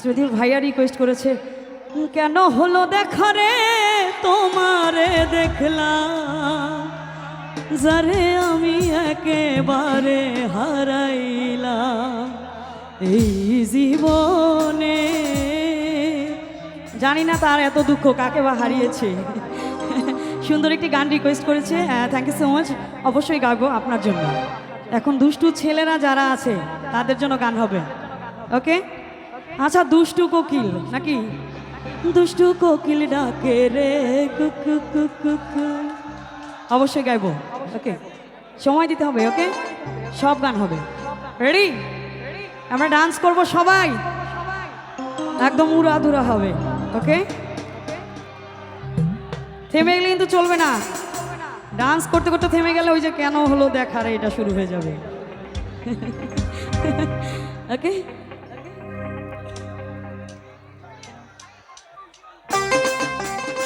শ্রুতির ভাইয়া রিকোয়েস্ট করেছে, কেন হলো দেখা রে? তোমারে দেখলাম, যারে আমি একেবারে হারাইলাম। এই জীবনে। জানি না তার এত দুঃখ কাকে বা হারিয়েছে। সুন্দর একটি গান রিকোয়েস্ট করেছে থ্যাংক ইউ সো মাচ অবশ্যই গাবো আপনার জন্য। এখন দুষ্টু ছেলেরা যারা আছে, তাদের জন্য গান হবে। ওকে আচ্ছা দুষ্টু কোকিল, নাকি? দুষ্টু কোকিল ডাকে রে অবশ্যই গাইবো, ওকে? সময় দিতে হবে, ওকে? সব গান হবে। রেডি আমরা ডান্স করব সবাই। একদম উড়াধুরা হবে, ওকে? থেমে গেলে কিন্তু চলবে না। ডান্স করতে করতে থেমে গেলে ওই যে কেন হলো দেখার এটা শুরু হয়ে যাবে। ওকে?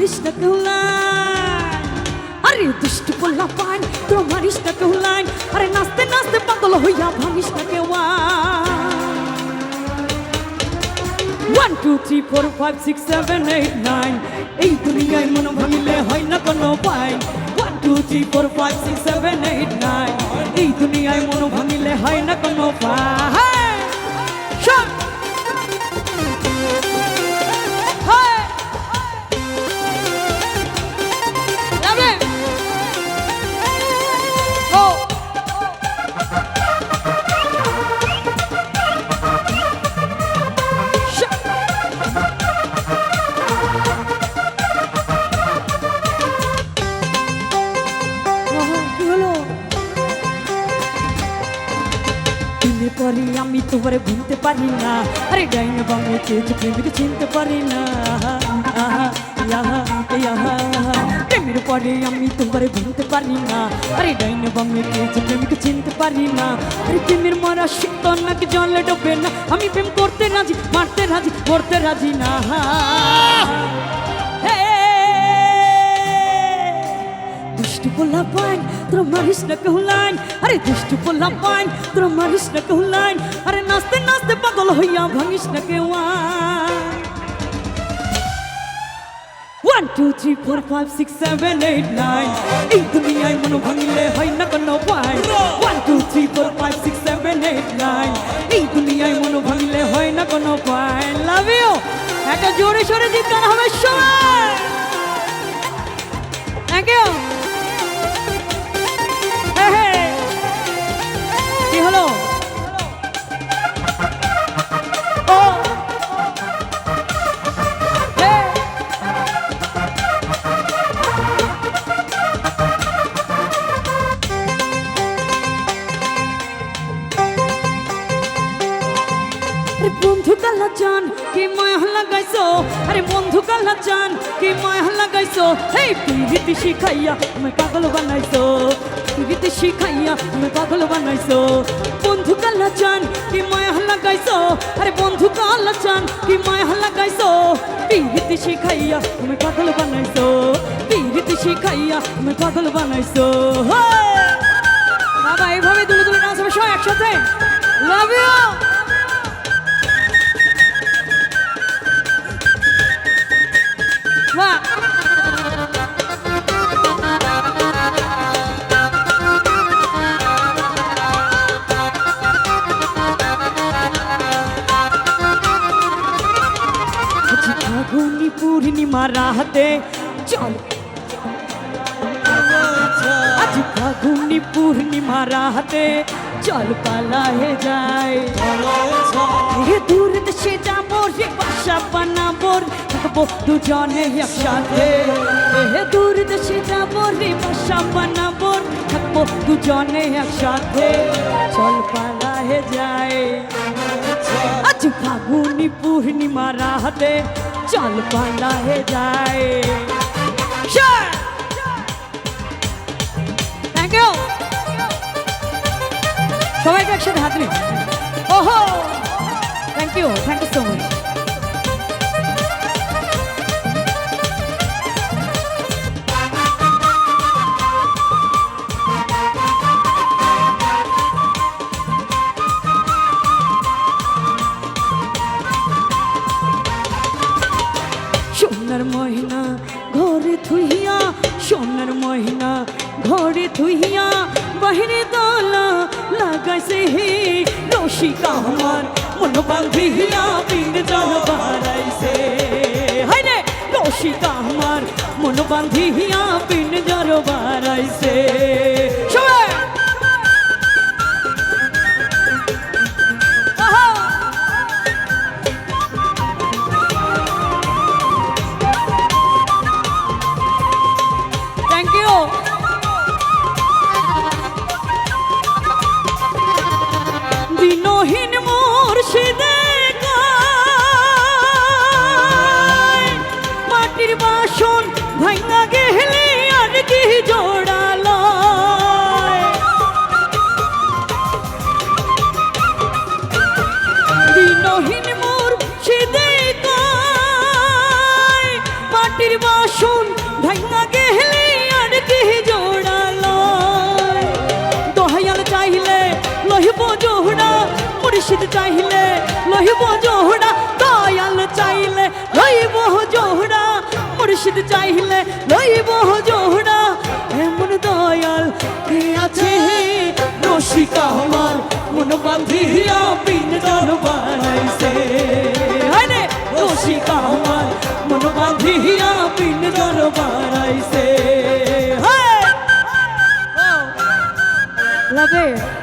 তোমার ইস্তা কেউলাইন আরে দুষ্টু পোল্লাপান তোমার ইস্তা কেউলাইন আরে নাচতে নাচতে পাগল হইয়া ভাঙিস না কেওয়া one two three four five six seven eight nine এই দুনিয়ায় মন ভাঙিলে হয় না কোনো পাই one two three four five six seven eight nine এই দুনিয়ায় মন ভাঙিলে হয় না কোনো পাই পারি না আরে ডাইন বামে চেয়েছে প্রেমিকে চিনতে পারি না। প্রেমের পরে আমি তোমারে ভুলতে পারি না আরে ডাইন বামে চেয়েছে প্রেমিকে চিনতে পারি না আরে প্রেমের মারা শীত নাকি জলে ডোবে না। আমি প্রেম করতে রাজি, মারতে রাজি, মরতে রাজি না। দুষ্টু পোলা পাইন তোর মারিস না কহুলাইন আরে দুষ্টু পোলা পাইন তোর মারিস না কহুলাইন আরে নাচতে নাচতে পাগল হইয়া ভাঙিস না কেওয়ান one two three four five six seven eight nine এই দুনিয়ায় মন ভাঙিলে হয় না কোনো পাই one two three four five six seven eight nine এই দুনিয়ায় মন ভাঙিলে হয় না কোনো পাই লাভ ইউ একটা জোরে সোরে চিৎকার হবে সবাই। প্রীতি শিখাইয়া তুমি পাগল বানাইছো। প্রীতি শিখাইয়া তুমি পাগল বানাইছো। বন্ধু কাল্লা চান, কি মায়া লাগাইছো? আরে বন্ধু কাল্লা চান, কি মায়া লাগাইছো? প্রীতি শিখাইয়া তুমি পাগল বানাইছো? প্রীতি শিখাইয়া তুমি পাগল বানাইছো? বাবা, এইভাবে দুলে দুলে নাচ হবে একসাথে। লাভ ইউ আজ পূর্ণিমা রাতে চল। আজ ফাগুনি পূর্ণিমা রাতে চল পালা হে যায় হে দূর দেশে যাব রে বাসা বানাবো, থাকব দুজনে একসাথে। হে দূর দেশে যাব রে বাসা বানাবো, থাকব দুজনে একসাথে। চল পালা হে যায় আজ ফাগুনি পূর্ণিমা রাতে চল পালাহে যায়। থ্যাংক ইউ সবাইকে একসাথে হাত দিন ওহো! Thank you thank you so much সোনার মহিনা, ঘরে থুইয়া, সোনার মহিনা, ঘরে থুইয়া, বাহিরে দলা লাগাইছে হে রসিকা আমার। মন বান্ধিয়া পিন জন বাড়াইছে। হাই রে রসিকা আমার। মন বান্ধিয়া পিন জন দিনহীন মুর্শিদ চাইলে লহিব জোহড়া, দয়াল চাইলে লইব জোহড়া। মুর্শিদ চাইলে লইব জোহড়া। এমন দয়াল কে আছে? হে রসিকা আমার, মন বান্ধিয়া পিন দর বানাইছে আরে রসিকা আমার, মন বান্ধিয়া পিন দর বানাইছে হ্যাঁ। Love it.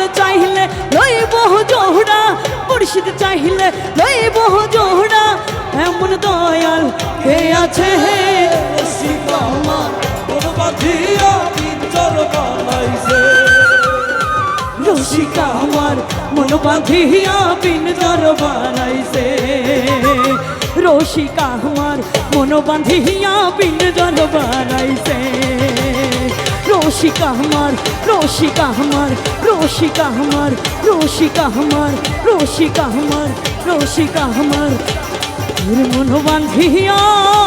দয়াল চাইলে লইব জোহরা মুর্শিদ চাইলে লইব জোহরা। এমন দয়াল কে আছে হে? রসিকা আমার মন বাঁধিয়া পিন দর বানাইছে। রসিকা আমার মন বাঁধিয়া পিন দর বানাইছে। রসিকা আমার রসিকা আমার রসিকা আমার রসিকা আমার রসিকা আমার রসিকা আমার। মনোবান্ধিয়া মন